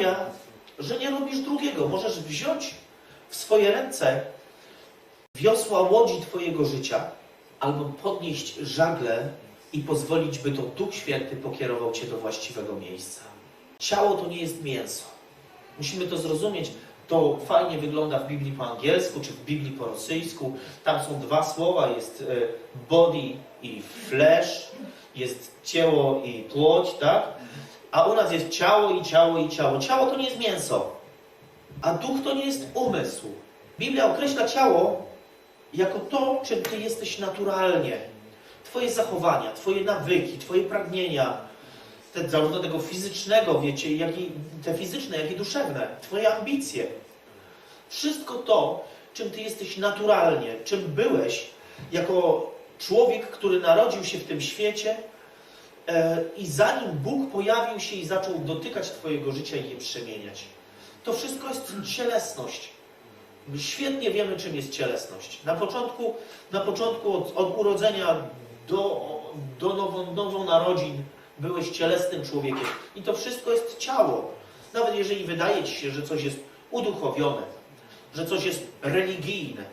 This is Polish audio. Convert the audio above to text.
sprawia, że nie robisz drugiego. Możesz wziąć w swoje ręce wiosła łodzi Twojego życia, albo podnieść żagle i pozwolić, by to Duch Święty pokierował Cię do właściwego miejsca. Ciało to nie jest mięso. Musimy to zrozumieć. To fajnie wygląda w Biblii po angielsku, czy w Biblii po rosyjsku. Tam są dwa słowa, jest e, body i flesh, jest ciało i płoć, tak? A u nas jest ciało i ciało i ciało. Ciało to nie jest mięso, a duch to nie jest umysł. Biblia określa ciało jako to, czym ty jesteś naturalnie. Twoje zachowania, twoje nawyki, twoje pragnienia, te, zarówno tego fizycznego, wiecie, jak i te fizyczne, jak i duszewne, twoje ambicje. Wszystko to, czym ty jesteś naturalnie, czym byłeś jako człowiek, który narodził się w tym świecie i zanim Bóg pojawił się i zaczął dotykać twojego życia i je przemieniać. To wszystko jest cielesność. My świetnie wiemy, czym jest cielesność. Na początku, na początku od, od urodzenia do, do nowo, byłeś cielesnym człowiekiem. I to wszystko jest ciało. Nawet jeżeli wydaje ci się, że coś jest uduchowione, że coś jest religijne,